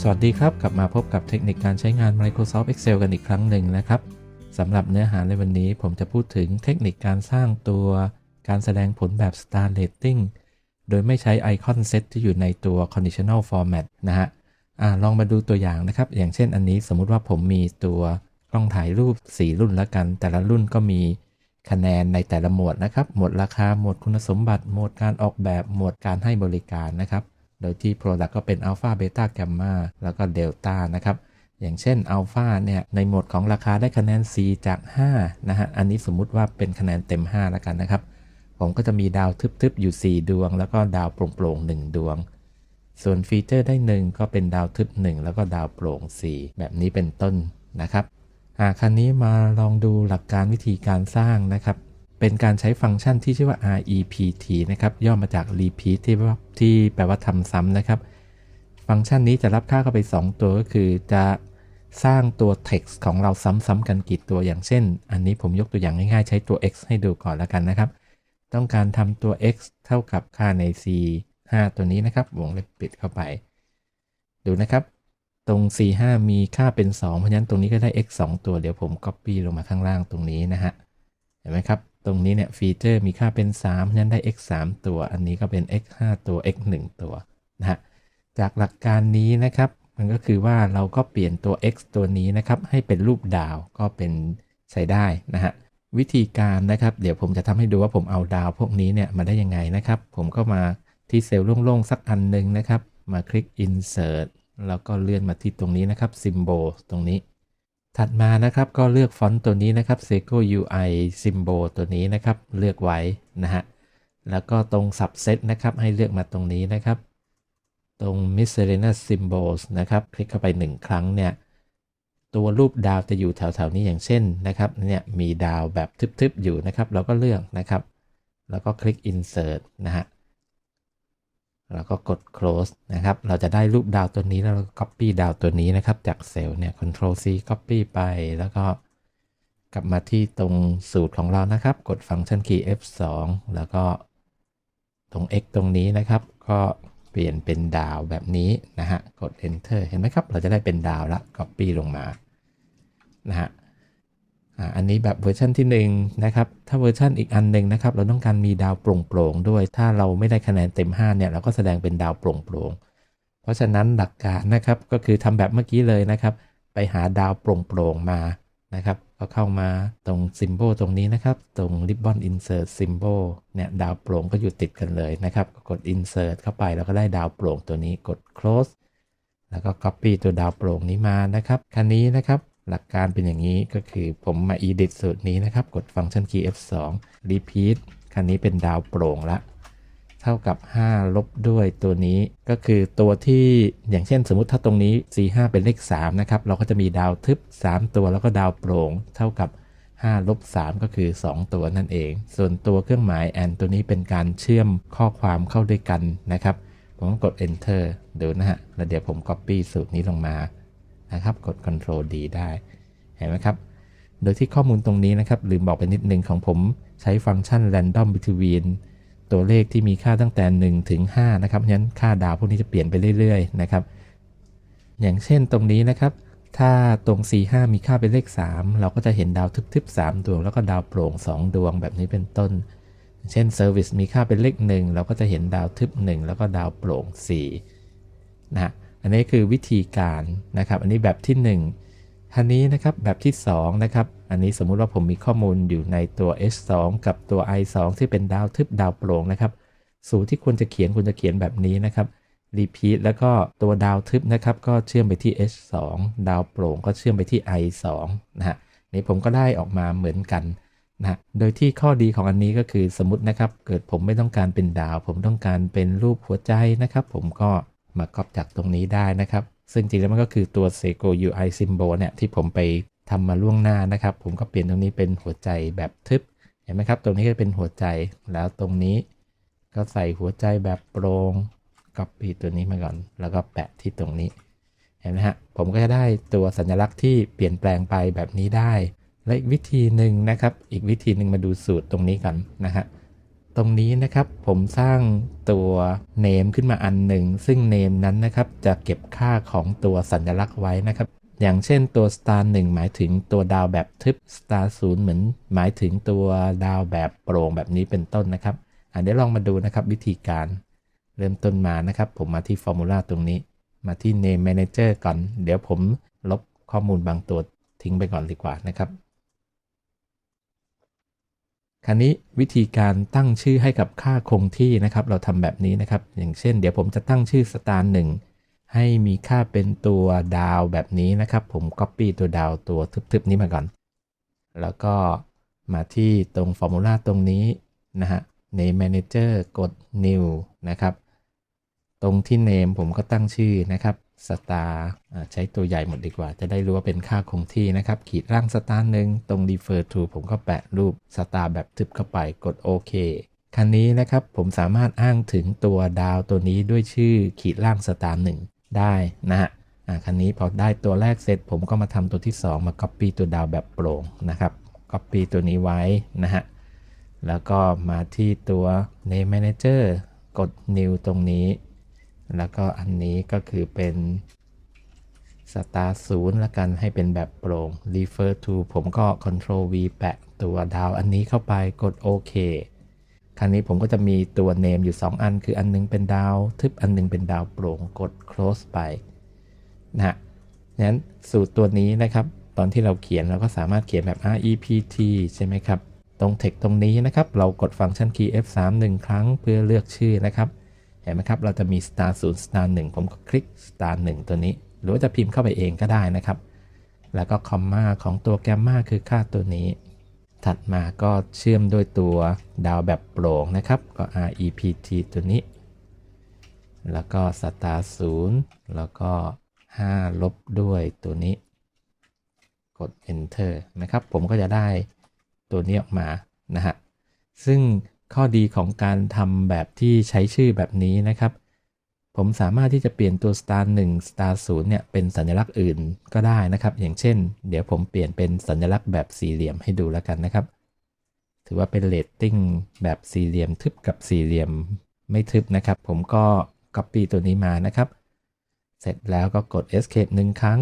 สวัสดีครับ กลับมาพบกับเทคนิคการใช้งาน Microsoft Excel กันอีกครั้งหนึ่งนะครับสำหรับเนื้อหาในวันนี้ผมจะพูดถึงเทคนิคการสร้างตัวการแสดงผลแบบ Star Rating โดยไม่ใช้ไอคอนเซตที่อยู่ในตัว Conditional Format นะฮะอะลองมาดูตัวอย่างนะครับ อย่างเช่นอันนี้สมมุติว่าผมมีตัวกล้องถ่ายรูป 4 รุ่นแล้วกัน แต่ละรุ่นก็มีคะแนนในแต่ละหมวดนะครับ หมวดราคา หมวดคุณสมบัติ หมวดการออกแบบ หมวดการให้บริการนะครับ โดยที่ Product ก็เป็น Alpha Beta Gamma แล้วก็ Delta นะครับอย่างเช่น Alpha เนี่ยในหมวดของราคาได้คะแนน4จาก 5 นะฮะ อันนี้สมมุติว่าเป็นคะแนนเต็ม 5 แล้วกันนะครับ ผมก็จะมีดาวทึบๆอยู่ 4 ดวง แล้วก็ดาวโปร่งๆ 1 ดวง ส่วนฟีเจอร์ได้ 1 ก็เป็นดาวทึบ 1 แล้วก็ดาวโปร่ง 4 แบบนี้เป็นต้นนะครับหากคันนี้มาลองดูหลักการวิธีการสร้างนะครับ เป็นการใช้ฟังก์ชันที่ชื่อว่า rept นะครับ ย่อมาจาก repeat ที่ที่แปลว่าทำซ้ำนะครับ ฟังก์ชันนี้จะรับค่าเข้าไป 2 ตัวก็คือจะสร้างตัว text ของเราซ้ำๆกันกี่ตัวอย่างเช่น อันนี้ผมยกตัวอย่างง่ายๆ ใช้ตัว x ให้ดูก่อนแล้วกันนะครับ ต้องการทำตัว x เท่ากับค่าใน c 5 ตัวนี้นะครับวงเล็บปิดเข้าไป ดูนะครับ ตรง c 5มีค่าเป็น 2 เพราะฉะนั้นตรงนี้ก็ได้ x 2 ตัวเดี๋ยวผม copy ลงมาข้างล่างตรงนี้นะฮะเห็นไหมครับ ตรงนี้เนี่ยฟีเจอร์มีค่าเป็น3เพราะฉะนั้นได้ x 3ตัว อันนี้ก็เป็น x 5ตัว x 1ตัวนะฮะ จากหลักการนี้นะครับ มันก็คือว่าเราก็เปลี่ยนตัว x ตัวนี้นะครับ ให้เป็นรูปดาวก็เป็นใช้ได้นะฮะ วิธีการนะครับ เดี๋ยวผมจะทำให้ดูว่าผมเอาดาวพวกนี้เนี่ยมาได้ยังไงนะครับ ผมก็มาที่เซลล์โล่งๆ สักอันหนึ่งนะครับ มาคลิก insert แล้วก็เลื่อนมาที่ตรงนี้นะครับ symbol ตรงนี้ ถัดมานะครับก็เลือกฟอนต์ตัวนี้นะครับ Seiko UI symbol ตัวนี้นะครับเลือกไว้นะฮะแล้วก็ตรง subset นะครับให้เลือกมาตรงนี้นะครับ ตรง miscellaneous symbols นะครับ คลิกเข้าไป 1 ครั้งเนี่ยตัวรูปดาวจะอยู่แถวๆนี้อย่างเช่นนะครับเนี่ยมีดาวแบบทึบๆอยู่นะครับ เราก็เลือกนะครับ แล้วก็คลิก insert นะฮะ แล้วก็กด close นะครับ เราจะได้รูปดาวตัวนี้แล้วเราก็ copy ดาวตัวนี้นะครับ จากเซลล์เนี่ย control C copy ไป แล้วก็กลับมาที่ตรงสูตรของเรานะครับ กดฟังก์ชัน key F2 แล้วก็ตรง x ตรงนี้นะครับ ก็เปลี่ยนเป็นดาวแบบนี้นะฮะ กด enter เห็นไหมครับ เราจะได้เป็นดาวละ copy ลงมา นะฮะ อันนี้แบบเวอร์ชันที่1นะครับ ถ้าเวอร์ชันอีกอันหนึ่งนะครับ เราต้องการมีดาวโปร่งๆด้วย ถ้าเราไม่ได้คะแนนเต็ม 5 เนี่ย เราก็แสดงเป็นดาวโปร่งๆ เพราะฉะนั้นหลักการนะครับก็คือทำแบบเมื่อกี้เลยนะครับ ไปหาดาวโปร่งๆมานะครับ ก็เข้ามาตรงซิมโบลตรงนี้นะครับ ตรง ribbon insert symbol เนี่ยดาวโปร่งก็อยู่ติดกันเลยนะครับ กด insert เข้าไปแล้วก็ได้ดาวโปร่งตัวนี้กด close แล้วก็ copy ตัวดาวโปร่งนี้มานะครับคันนี้นะครับ หลักการเป็นอย่างนี้ก็คือผมมา edit สูตรนี้นะครับ กดฟังก์ชัน key F2 repeat คันนี้เป็นดาวโปร่งละ เท่ากับ 5 ลบด้วยตัวนี้ก็คือตัวที่อย่างเช่นสมมติถ้าตรงนี้ C5 เป็นเลข3นะครับ เราก็จะมีดาวทึบ 3 ตัวแล้วก็ดาวโปร่ง เท่ากับ5ลบ3ก็คือ 2 ตัวนั่นเอง ส่วนตัวเครื่องหมาย and ตัวนี้เป็นการเชื่อมข้อความเข้าด้วยกันนะครับ ผมก็กด enter ดูนะฮะ แล้วเดี๋ยวผม copy สูตรนี้ลงมา นะครับ กด Ctrl D ได้ เห็นไหมครับ โดยที่ข้อมูลตรงนี้นะครับ ลืมบอกไปนิดนึงของผมใช้ฟังก์ชัน random between ตัวเลขที่มีค่าตั้งแต่ 1 ถึง 5 นะครับเพราะฉะนั้นค่าดาวพวกนี้จะเปลี่ยนไปเรื่อยๆ นะครับ อย่างเช่นตรงนี้นะครับ ถ้าตรง4 5มีค่าเป็นเลข 3 เราก็จะเห็นดาวทึบๆ 3 ดวง แล้วก็ดาวโปร่ง 2 ดวงแบบนี้เป็นต้น เช่น Service มีค่าเป็นเลข 1 เราก็จะเห็นดาวทึบ 1 แล้วก็ดาวโปร่ง 4 นะฮะ อันนี้คือวิธีการนะครับ อันนี้แบบที่ 1ทันนี้นะครับแบบที่2นะครับอันนี้สมมุติว่าผมมีข้อมูลอยู่ในตัว H2 กับตัว I2 ที่เป็นดาวทึบดาวโปร่งนะครับ สูตรที่ควรจะเขียนควรจะเขียนแบบนี้นะครับ repeat แล้วก็ตัวดาวทึบนะครับก็เชื่อมไปที่ H2 ดาวโปร่งก็เชื่อมไปที่ I2 นะฮะนี่ผมก็ได้ออกมาเหมือนกันนะโดยที่ข้อดีของอันนี้ก็คือสมมตินะครับ เกิดผมไม่ต้องการเป็นดาว ผมต้องการเป็นรูปหัวใจนะครับ ผมก็ มาก๊อปจากตรงนี้ได้นะครับ ซึ่งจริงแล้วมันก็คือตัว Seiko UI symbol เนี่ยที่ผมไปทำมาล่วงหน้านะครับ ผมก็เปลี่ยนตรงนี้เป็นหัวใจแบบทึบ เห็นไหมครับ ตรงนี้ก็เป็นหัวใจ แล้วตรงนี้ก็ใส่หัวใจแบบโปร่งก๊อปปี้ตัวนี้มาก่อน แล้วก็แปะที่ตรงนี้ เห็นไหมฮะ ผมก็จะได้ตัวสัญลักษณ์ที่เปลี่ยนแปลงไปแบบนี้ได้ และอีกวิธีหนึ่งนะครับ อีกวิธีหนึ่งมาดูสูตรตรงนี้กันนะฮะ ตรงนี้นะครับผมสร้างตัวเนมขึ้นมาอันหนึ่ง ซึ่งเนมนั้นนะครับจะเก็บค่าของตัวสัญลักษณ์ไว้นะครับ อย่างเช่นตัว star 1 หมายถึงตัวดาวแบบทึบ star 0เหมือนหมายถึงตัวดาวแบบโปร่งแบบนี้เป็นต้นนะครับอันนี้ลองมาดูนะครับวิธีการ เริ่มต้นมานะครับ ผมมาที่ formula ตรงนี้ มาที่ name manager ก่อน เดี๋ยวผมลบข้อมูลบางตัวทิ้งไปก่อนดีกว่านะครับ คราวนี้วิธีการตั้งชื่อให้กับค่าคงที่นะครับ เราทำแบบนี้นะครับ อย่างเช่น เดี๋ยวผมจะตั้งชื่อสแตนหนึ่งให้มีค่าเป็นตัวดาวแบบนี้นะครับ ผม copy ตัวดาวตัวทึบๆนี้มาก่อน แล้วก็มาที่ตรงฟอร์มูลาตรงนี้นะฮะใน Manager กด new นะครับ รงที่ name ผมก็ตั้งชื่อนะครับ star อ่าใช้ตัวใหญ่หมดดีกว่า จะได้รู้ว่าเป็นค่าคงที่นะครับ ขีดร่าง star หนึ่งตรง refer to ผมก็แปะรูป star แบบทึบเข้าไปกดโอเคคันนี้นะครับผมสามารถอ้างถึงตัวดาวตัวนี้ด้วยชื่อขีดล่าง star หนึ่งได้นะฮะคันนี้พอได้ตัวแรกเสร็จ ผมก็มาทำตัวที่ 2 มา copy ตัวดาวแบบโปร่งนะครับ copy ตัวนี้ไว้นะฮะแล้วก็มาที่ตัว name manager กด new ตรงนี้ แล้วก็อันนี้ก็คือเป็น star 0ละกันให้เป็นแบบโปร่ง refer to ผมก็ control v แปะตัวดาวอันนี้เข้าไปกดโอเคคราวนี้ผมก็จะมีตัว name อยู่ 2 อัน คืออันนึงเป็นดาว ทึบอันนึงเป็นดาวโปร่งกด close ไปนะฮะงั้นสูตรตัวนี้นะครับ ตอนที่เราเขียนเราก็สามารถเขียนแบบ rept ใช่ไหมครับ ตรง text ตรงนี้นะครับ เรากดฟังก์ชัน key f3 1 ครั้งเพื่อเลือกชื่อนะครับ เห็นไหมครับ เราจะมี star 0 star 1 ผมก็คลิก star 1 ตัวนี้ หรือว่าจะพิมพ์เข้าไปเองก็ได้นะครับ แล้วก็คอมมาของตัวแกมมาคือค่าตัวนี้ ถัดมาก็เชื่อมด้วยตัวดาวแบบโปร่งนะครับ ก็ rept ตัวนี้ แล้วก็ star 0 แล้วก็ 5 ลบด้วยตัวนี้ กด enter นะครับ ผมก็จะได้ตัวนี้ออกมานะฮะ ซึ่ง ข้อดีของการทำแบบที่ใช้ชื่อแบบนี้นะครับ ผมสามารถที่จะเปลี่ยนตัว star 1 star 0เนี่ยเป็นสัญลักษณ์อื่นก็ได้นะครับ อย่างเช่น เดี๋ยวผมเปลี่ยนเป็นสัญลักษณ์แบบสี่เหลี่ยมให้ดูแล้วกันนะครับ ถือว่าเป็นเรตติ้งแบบสี่เหลี่ยมทึบกับสี่เหลี่ยมไม่ทึบนะครับ ผมก็ copy ตัวนี้มานะครับ เสร็จแล้วก็กด escape หนึ่งครั้ง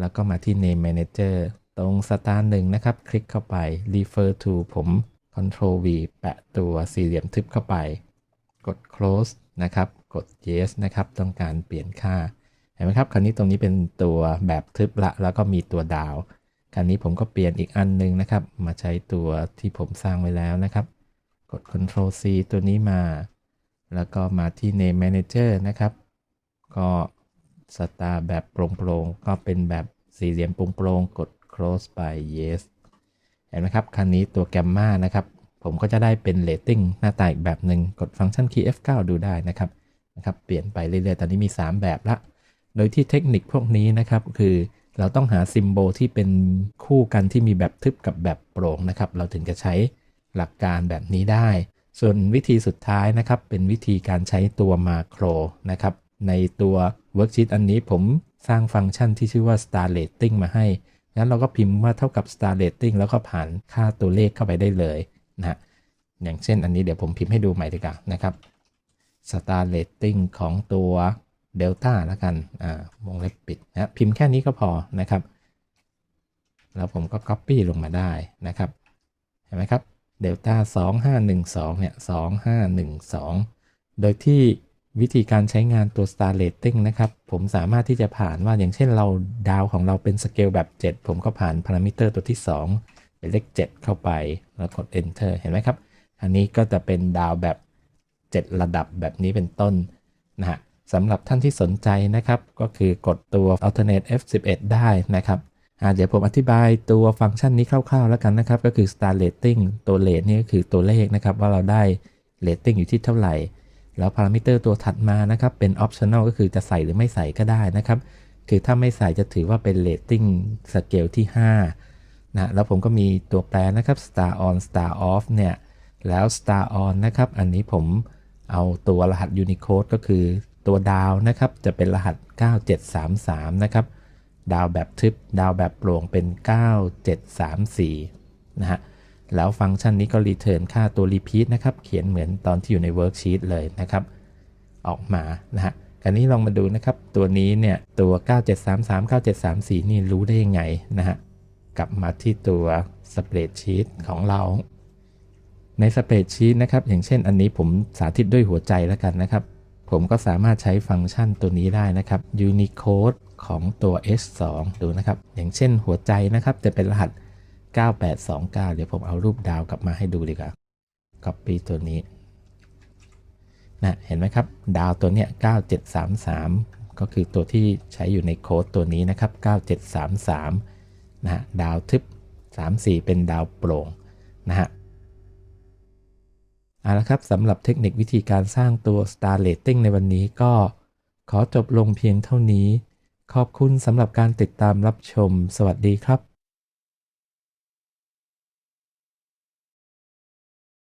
แล้วก็มาที่ name manager ตรง star 1 นะครับ คลิกเข้าไป refer to ผม control v แปะตัวสี่เหลี่ยมทึบเข้าไป กด close นะครับ กด yes นะครับ ต้องการเปลี่ยนค่า เห็นไหมครับ คราวนี้ตรงนี้เป็นตัวแบบทึบละ แล้วก็มีตัวดาว คราวนี้ผมก็เปลี่ยนอีกอันหนึงนะครับ มาใช้ตัวที่ผมสร้างไว้แล้วนะครับ กด control c ตัวนี้มา แล้วก็มาที่ name manager นะครับ ก็สตาร์แบบโปร่งๆ ก็เป็นแบบสี่เหลี่ยมโปร่งๆ กด close ไป yes เห็นไหมครับคันนี้ตัวแกมมานะครับ ผมก็จะได้เป็น rating หน้าตาอีกแบบหนึ่งกดฟังก์ชัน key F9 ดูได้นะครับนะครับ เปลี่ยนไปเรื่อยๆ ตอนนี้มี 3 แบบละ โดยที่เทคนิคพวกนี้นะครับ คือเราต้องหาซิมโบลที่เป็นคู่กันที่มีแบบทึบกับแบบโปร่งนะครับ เราถึงจะใช้หลักการแบบนี้ได้ ส่วนวิธีสุดท้ายนะครับ เป็นวิธีการใช้ตัวมาโครนะครับ ในตัว worksheet อันนี้ผมสร้างฟังก์ชันที่ชื่อว่า star rating มาให้ งั้นเราก็พิมพ์ว่าเท่ากับ star rating แล้วก็ผ่านค่าตัวเลขเข้าไปได้เลยนะฮะอย่างเช่นอันนี้เดี๋ยวผมพิมพ์ให้ดูใหม่ดีกว่านะครับ star rating ของตัวเดลต้าแล้วกันอ่าวงเล็บปิดนะพิมพ์แค่นี้ก็พอนะครับ แล้วผมก็ copy ลงมาได้นะครับ เห็นไหมครับเดลต้า2512เนี่ย2512 โดยที่ วิธีการใช้งานตัว star rating นะครับ ผมสามารถที่จะผ่านว่าอย่างเช่นเราดาวของเราเป็นสเกลแบบ 7 ผมก็ผ่านพารามิเตอร์ตัวที่ 2 เป็นเลข 7 เข้าไป แล้วกด enter เห็นไหมครับ อันนี้ก็จะเป็นดาวแบบ 7 ระดับแบบนี้เป็นต้นนะฮะสำหรับท่านที่สนใจนะครับ ก็คือกดตัว alternate F11 ได้นะครับเดี๋ยวผมอธิบายตัวฟังก์ชันนี้คร่าวๆแล้วกันนะครับ ก็คือ star rating ตัวเลทนี่ก็คือตัวเลขนะครับ ว่าเราได้ rating อยู่ที่เท่าไหร่ แล้วพารามิเตอร์ตัวถัดมานะครับเป็น optional ก็คือจะใส่หรือไม่ใส่ก็ได้นะครับ คือถ้าไม่ใส่จะถือว่าเป็น rating สเกลที่5นะแล้วผมก็มีตัวแปรนะครับ star on star off เนี่ยแล้ว star on นะครับ อันนี้ผมเอาตัวรหัส Unicode ก็คือตัวดาวนะครับ จะเป็นรหัส 9733 นะครับ ดาวแบบทึบ ดาวแบบโปร่งเป็น 9734 นะฮะ แล้วฟังก์ชันนี้ก็รีเทิร์นค่าตัว repeat นะครับ เขียนเหมือนตอนที่อยู่ใน worksheet เลยนะครับ ออกมานะฮะคราวนี้ลองมาดูนะครับ ตัวนี้เนี่ยตัว 9733 9734 นี่รู้ได้ยังไงนะฮะ กลับมาที่ตัว spreadsheet ของเรา ใน spreadsheet นะครับ อย่างเช่นอันนี้ผมสาธิตด้วยหัวใจแล้วกันนะครับ ผมก็สามารถใช้ฟังก์ชันตัวนี้ได้นะครับ Unicode ของตัว S2 ดูนะครับ อย่างเช่นหัวใจนะครับจะเป็นรหัส 9829 เดี๋ยวผมเอารูปดาวกลับมาให้ดูดีกว่า Copy ตัวนี้นะเห็นไหมครับ ดาวตัวเนี้ย9733 ก็คือตัวที่ใช้อยู่ในโค้ดตัวนี้นะครับ 9733 นะฮะดาวทึบ 34 เป็นดาวโปร่งนะฮะเอาละครับสำหรับเทคนิควิธีการสร้างตัว Star Rating ในวันนี้ก็ขอจบลงเพียงเท่านี้ ขอบคุณสำหรับการติดตามรับชม สวัสดีครับ